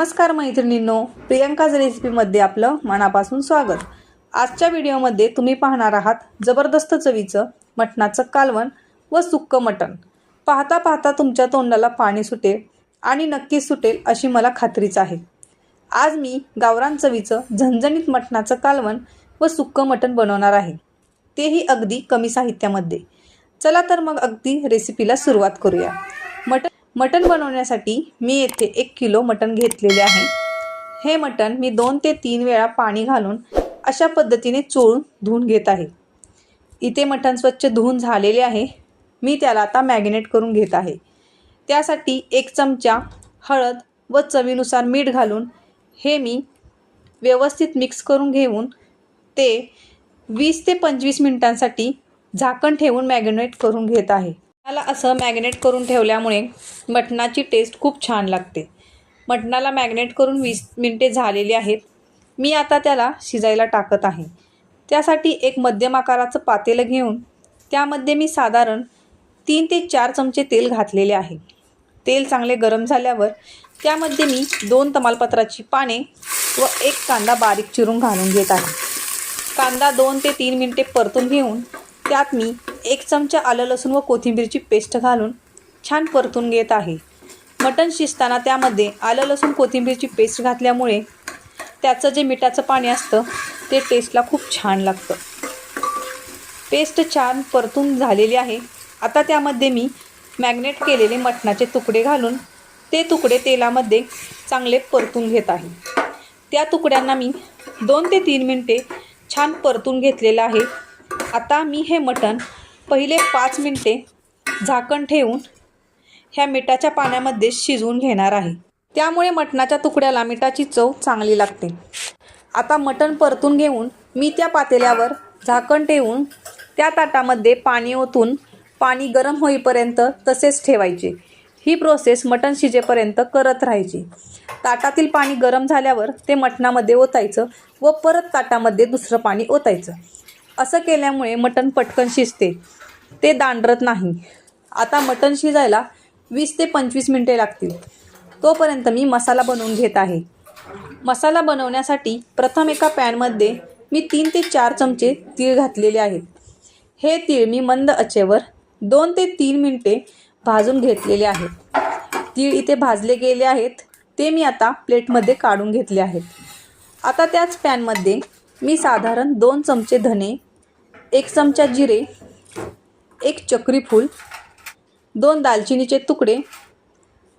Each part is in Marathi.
नमस्कार मैत्रिणींनो प्रियंकाज रेसिपीमध्ये आपलं मनापासून स्वागत. आजच्या व्हिडिओमध्ये तुम्ही पाहणार आहात जबरदस्त चवीचं मटणाचं कालवण व सुक्क मटण. पाहता पाहता तुमच्या तोंडाला पाणी सुटेल आणि नक्कीच सुटेल अशी मला खात्रीच आहे. आज मी गावरान चवीचं झणझणीत मटणाचं कालवण व सुक्कं मटण बनवणार आहे. तेही अगदी कमी साहित्यामध्ये. चला तर मग अगदी रेसिपीला सुरुवात करूया. मटण मटण बनवण्यासाठी मी येथे एक किलो मटण घेतलेले आहे. हे मटण मी दोन ते तीन वेळा पाणी घालून अशा पद्धतीने चोळून धुवून घेत आहे. इथे मटण स्वच्छ धुवून झालेले आहे. मी त्याला आता मॅगिनेट करून घेत आहे. त्यासाठी एक चमचा हळद व चवीनुसार मीठ घालून हे मी व्यवस्थित मिक्स करून घेऊन ते वीस ते पंचवीस मिनिटांसाठी झाकण ठेवून मॅगिनेट करून घेत आहे. मला असं मॅग्नेट करून ठेवल्यामुळे मटणाची टेस्ट खूप छान लागते. मटणाला मॅग्नेट करून वीस मिनटे झालेली आहेत. मी आता त्याला शिजायला टाकत आहे. त्यासाठी एक मध्यम आकाराचं पातेलं घेऊन त्यामध्ये मी साधारण तीन ते चार चमचे तेल घातलेले आहे. तेल चांगले गरम झाल्यावर त्यामध्ये मी दोन तमालपत्राची पाने व एक कांदा बारीक चिरून घालून घेत आहे. कांदा दोन ते तीन मिनटे परतून घेऊन त्यात मी एक चमचा आलं लसूण व कोथिंबीरची पेस्ट घालून छान परतून घेत आहे. मटण शिजताना त्यामध्ये आलं लसूण कोथिंबीरची पेस्ट घातल्यामुळे त्याचं जे मिठाचं पाणी असतं ते टेस्टला खूप छान लागतं. पेस्ट छान परतून झालेली आहे. आता त्यामध्ये मी मॅग्नेट केलेले मटणाचे तुकडे घालून ते तुकडे तेलामध्ये चांगले परतून घेत आहे. त्या तुकड्यांना मी दोन ते तीन मिनटे छान परतून घेतलेलं आहे. आता मी हे मटण पहिले पाच मिनटे झाकण ठेवून ह्या मिठाच्या पाण्यामध्ये शिजवून घेणार आहे. त्यामुळे मटणाच्या तुकड्याला मिठाची चव चांगली लागते. आता मटण परतून घेऊन मी त्या पातेल्यावर झाकण ठेवून त्या ताटामध्ये पाणी ओतून पाणी गरम होईपर्यंत तसेच ठेवायचे. ही प्रोसेस मटण शिजेपर्यंत करत राहायची. ताटातील पाणी गरम झाल्यावर ते मटणामध्ये ओतायचं व परत ताटामध्ये दुसरं पाणी ओतायचं. असं केल्यामुळे मटण पटकन शिजते. ते दांडरत नाही. आता मटण शिजायला वीस ते पंचवीस मिनटे लागतील. तोपर्यंत मी मसाला बनवून घेत आहे. मसाला बनवण्यासाठी प्रथम एका पॅनमध्ये मी तीन ते चार चमचे तीळ घातलेले आहेत. हे तीळ मी मंद आचेवर दोन ते तीन मिनटे भाजून घेतलेले आहेत. तीळ इथे भाजले गेले आहेत. ते मी आता प्लेटमध्ये काढून घेतले आहेत. आता त्याच पॅनमध्ये मी साधारण दोन चमचे धने एक चमचा जिरे एक चक्री फूल दोन दालचिनीचे तुकडे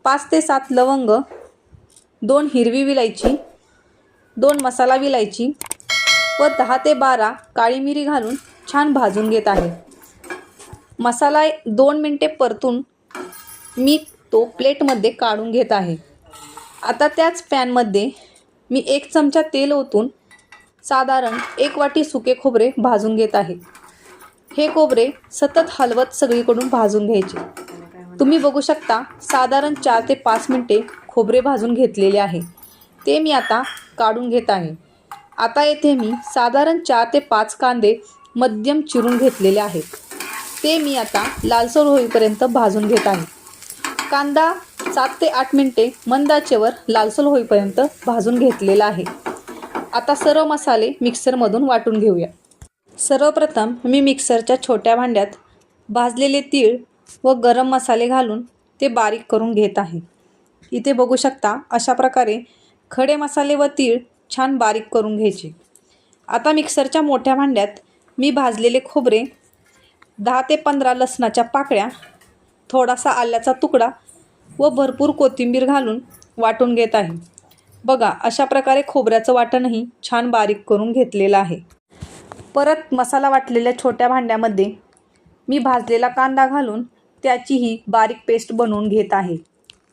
पाच ते सात लवंग दोन हिरवी विलायची दोन मसाला विलायची व दहा ते बारा काळी मिरी घालून छान भाजून घेत आहे. मसाला दोन मिनटे परतून मी तो प्लेटमध्ये काढून घेत आहे. आता त्याच पॅनमध्ये मी एक चमचा तेल ओतून साधारण एक वाटी सुके खोबरे भाजून घेत आहे. हे खोबरे सतत हलवत सगळीकडून भाजून घ्यायचे. तुम्ही बघू शकता साधारण चार ते पाच मिनटे खोबरे भाजून घेतलेले आहे. ते मी आता काढून घेत आहे. आता येथे मी साधारण चार ते पाच कांदे मध्यम चिरून घेतलेले आहेत. ते मी आता लालसर होईपर्यंत भाजून घेत आहे. कांदा सात ते आठ मिनटे मंदाचेवर लालसर होईपर्यंत भाजून घेतलेला आहे. आता सर्व मसाले मिक्सरमधून वाटून घेऊया. सर्वप्रथम मी मिक्सरच्या छोट्या भांड्यात भाजलेले तीळ व गरम मसाले घालून ते बारीक करून घेत आहे. इथे बघू शकता अशा प्रकारे खडे मसाले व तीळ छान बारीक करून घ्यायचे. आता मिक्सरच्या मोठ्या भांड्यात मी भाजलेले खोबरे दहा ते पंधरा लसणाच्या पाकळ्या थोडासा आल्याचा तुकडा व भरपूर कोथिंबीर घालून वाटून घेत आहे. बघा अशा प्रकारे खोबऱ्याचं वाटणही छान बारीक करून घेतलेलं आहे. परत मसाला वाटलेल्या छोट्या भांड्यामध्ये मी भाजलेला कांदा घालून त्याचीही बारीक पेस्ट बनवून घेत आहे.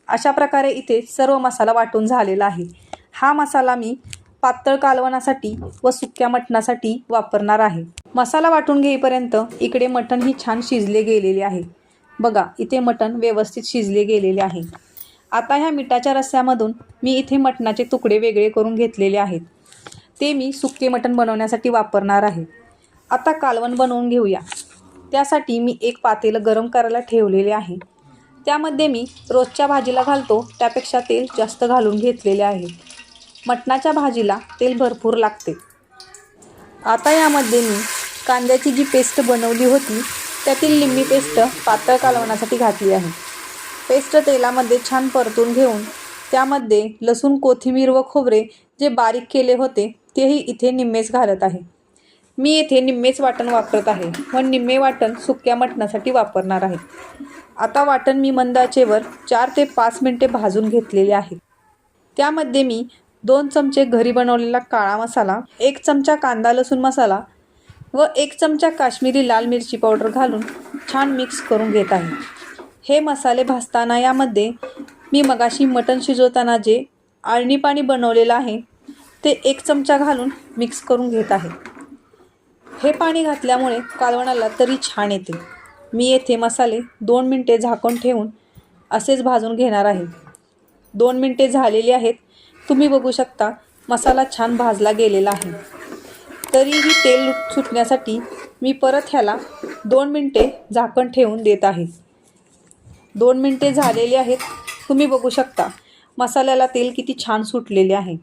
अशा प्रकारे इथे सर्व मसाला वाटून झालेला आहे. हा मसाला मी पातळ कालवणासाठी व सुक्या मटणासाठी वापरणार आहे. मसाला वाटून घेईपर्यंत इकडे मटण ही छान शिजले गेलेले आहे. बघा इथे मटण व्यवस्थित शिजले गेलेले आहे. आता ह्या मिठाच्या रस्स्यामधून मी इथे मटणाचे तुकडे वेगळे करून घेतलेले आहेत. ते मी सुके मटण बनवण्यासाठी वापरणार आहे. आता कालवण बनवून घेऊया. त्यासाठी मी एक पातेलं गरम करायला ठेवलेले आहे. त्यामध्ये मी रोजच्या भाजीला घालतो त्यापेक्षा तेल जास्त घालून घेतलेले आहे. मटणाच्या भाजीला तेल भरपूर लागते. आता यामध्ये मी कांद्याची जी पेस्ट बनवली होती त्यातील लिंबी पेस्ट पातळ कालवण्यासाठी घातली आहे. पेस्ट तेलामध्ये छान परतून घेऊन त्यामध्ये लसूण कोथिंबीर व खोबरे जे बारीक केले होते तेही इथे निम्मेच घालत आहे. मी येथे निम्मेच वाटण वापरत आहे. व निम्मे वाटण सुक्या मटणासाठी वापरणार आहे. आता वाटण मी मंदाचेवर चार ते पाच मिनटे भाजून घेतलेले आहे. त्यामध्ये मी दोन चमचे घरी बनवलेला काळा मसाला एक चमचा कांदा लसूण मसाला व एक चमचा काश्मीरी लाल मिरची पावडर घालून छान मिक्स करून घेत आहे. हे मसाले भाजताना यामध्ये मी मगाशी मटण शिजवताना जे आळणी पाणी बनवलेलं आहे ते एक चमचा घालून मिक्स करून घेत आहे. हे पाणी घातल्यामुळे कालवणाला तरी छान येते. मी येथे मसाले दोन मिनटे झाकून ठेवून असेच भाजून घेणार आहे. दोन मिनटे झालेली आहेत. तुम्ही बघू शकता मसाला छान भाजला गेलेला आहे. तरीही तेल सुटण्यासाठी मी परत ह्याला दोन मिनटे झाकण ठेवून देत आहे. दोन मिनटे झालेली आहेत. तुम्ही बघू शकता. मसाल्याला तेल किती छान सुटलेले आहे.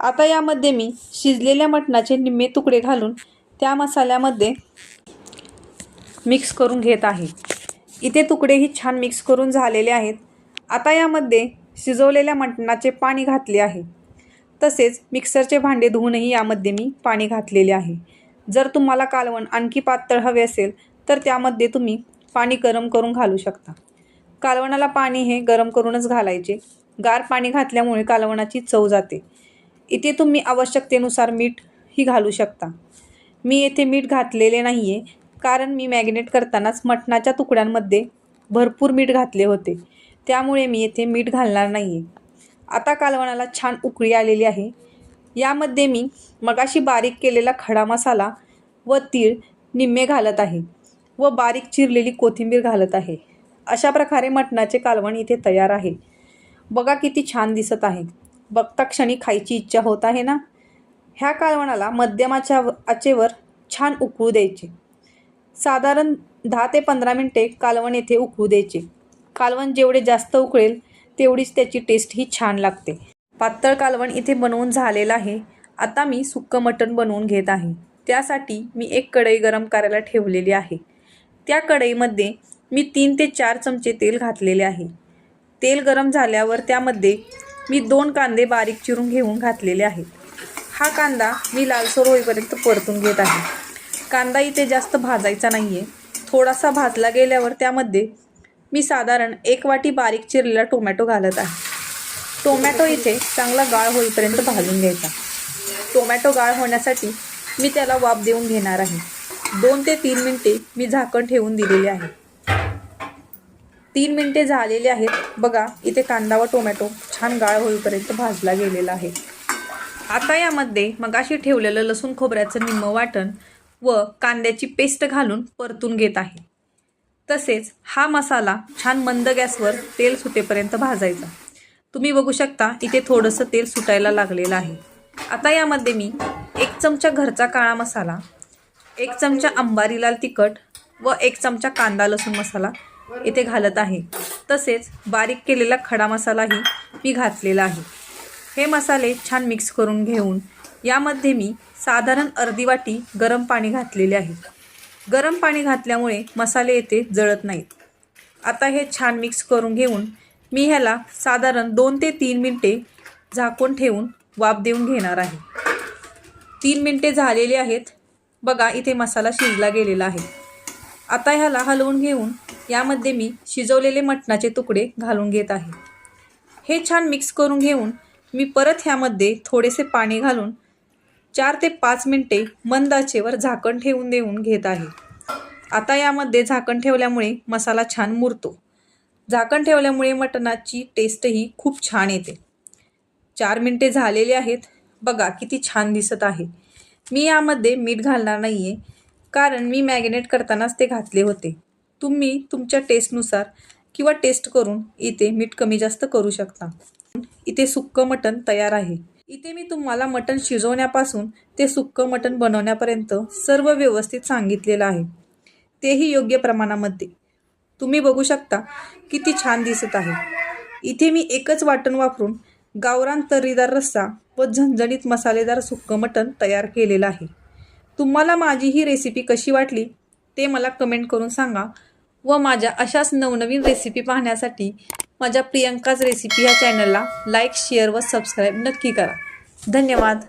आता यामध्ये मी शिजलेल्या मटणाचे निम्मे तुकडे घालून त्या मसाल्यामध्ये मिक्स करून घेत आहे. इथे तुकडेही छान मिक्स करून झालेले आहेत. आता यामध्ये शिजवलेल्या मटणाचे पाणी घातले आहे. तसेच मिक्सरचे भांडे धुवूनही यामध्ये मी पाणी घातलेले आहे. जर तुम्हाला कालवण आणखी पातळ हवे असेल तर त्यामध्ये तुम्ही पाणी गरम करून घालू शकता. कालवणाला पाणी हे गरम करूनच घालायचे. गार पाणी घातल्यामुळे कालवणाची चव जाते. इथे तुम्ही आवश्यकतेनुसार मीठ ही घालू शकता. मी येथे मीठ घातलेले नाही आहे कारण मी मॅग्नेट करतानाच मटणाच्या तुकड्यांमध्ये भरपूर मीठ घातले होते. त्यामुळे मी येथे मीठ घालणार नाही आहे आता कालवणाला छान उकळी आलेली आहे. यामध्ये मी मगाशी बारीक केलेला खडा मसाला व तीळ निम्मे घालत आहे व बारीक चिरलेली कोथिंबीर घालत आहे. अशा प्रकारे मटणाचे कालवण इथे तयार आहे. बघा किती छान दिसत आहे. बघता क्षणी खायची इच्छा होत आहे ना? ह्या कालवणाला मध्यमाच्या आचेवर छान उकळू द्यायचे. साधारण दहा ते पंधरा मिनटे कालवण येथे उकळू द्यायचे. कालवण जेवढे जास्त उकळेल तेवढीच त्याची टेस्ट ही छान लागते. पातळ कालवण इथे बनवून झालेलं आहे. आता मी सुक्कं मटण बनवून घेत आहे. त्यासाठी मी एक कढई गरम करायला ठेवलेली आहे. त्या कढईमध्ये मी तीन ते चार चमचे तेल घातलेले आहे. तेल गरम झाल्यावर त्यामध्ये मी दोन कांदे बारीक चिरून घेऊन घातलेले आहेत. हा कांदा मी लालसर होईपर्यंत परतून घेत आहे. कांदा इथे जास्त भाजायचा नाही आहे थोडासा भाजला गेल्यावर त्यामध्ये मी साधारण एक वाटी बारीक चिरलेला टोमॅटो घालत आहे. टोमॅटो इथे चांगला गाळ होईपर्यंत भाजून घ्यायचा. टोमॅटो गाळ होण्यासाठी मी त्याला वाफ देऊन घेणार आहे. दोन ते तीन मिनटे मी झाकण ठेवून दिलेले आहे. तीन मिनटे झालेली आहेत. बघा इथे कांदा व टोमॅटो छान गाळ होईपर्यंत भाजला गेलेला आहे. आता यामध्ये मगाशी ठेवलेलं लसूण खोबऱ्याचं निम्म वाटण व कांद्याची पेस्ट घालून परतून घेत आहे. तसेच हा मसाला छान मंद गॅसवर तेल सुटेपर्यंत भाजायचा. तुम्ही बघू शकता इथे थोडंसं तेल सुटायला लागलेलं आहे. आता यामध्ये मी एक चमचा घरचा काळा मसाला एक चमचा अंबारी लाल तिखट व एक चमचा कांदा लसूण मसाला इथे घालत आहे. तसेच बारीक केलेला खडा मसालाही मी घातलेला आहे. हे मसाले छान मिक्स करून घेऊन यामध्ये मी साधारण अर्धी वाटी गरम पाणी घातलेले आहे. गरम पाणी घातल्यामुळे मसाले येथे जळत नाहीत. आता हे छान मिक्स करून घेऊन मी ह्याला साधारण दोन ते तीन मिनटे झाकून ठेवून वाफ देऊन घेणार आहे. तीन मिनटे झालेली आहेत. बघा इथे मसाला शिजला गेलेला आहे. आता ह्याला हलवून घेऊन यामध्ये मी शिजवलेले मटणाचे तुकडे घालून घेत आहे. हे छान मिक्स करून घेऊन मी परत ह्यामध्ये थोडेसे पाणी घालून चार ते पाच मिनटे मंदाचेवर झाकण ठेवून देऊन घेत आहे. आता यामध्ये झाकण ठेवल्यामुळे मसाला छान मुरतो. झाकण ठेवल्यामुळे मटणाची टेस्टही खूप छान येते. चार मिनटे झालेले आहेत. बघा किती छान दिसत आहे. मी यामध्ये मीठ घालणार नाही आहे कारण मी मॅगिनेट करतानाच ते घातले होते. तुम्ही तुमच्या टेस्टनुसार किंवा टेस्ट करून इथे मीठ कमी जास्त करू शकता. इथे सुक्कं मटण तयार आहे. इथे मी तुम्हाला मटण शिजवण्यापासून ते सुक्कं मटण बनवण्यापर्यंत सर्व व्यवस्थित सांगितलेलं आहे. तेही योग्य प्रमाणामध्ये. तुम्ही बघू शकता किती छान दिसत आहे. इथे मी एकच वाटण वापरून गावरान तर्रीदार रस्सा व झणझणीत मसालेदार सुक्कं मटण तयार केलेलं आहे. तुम्हाला माझी ही रेसिपी कशी वाटली ते मला कमेंट करून सांगा. व माझ्या अशाच नवनवीन रेसिपी पाहण्यासाठी माझ्या प्रियंकाच रेसिपी ह्या चॅनलला लाईक शेअर व सबस्क्राईब नक्की करा. धन्यवाद.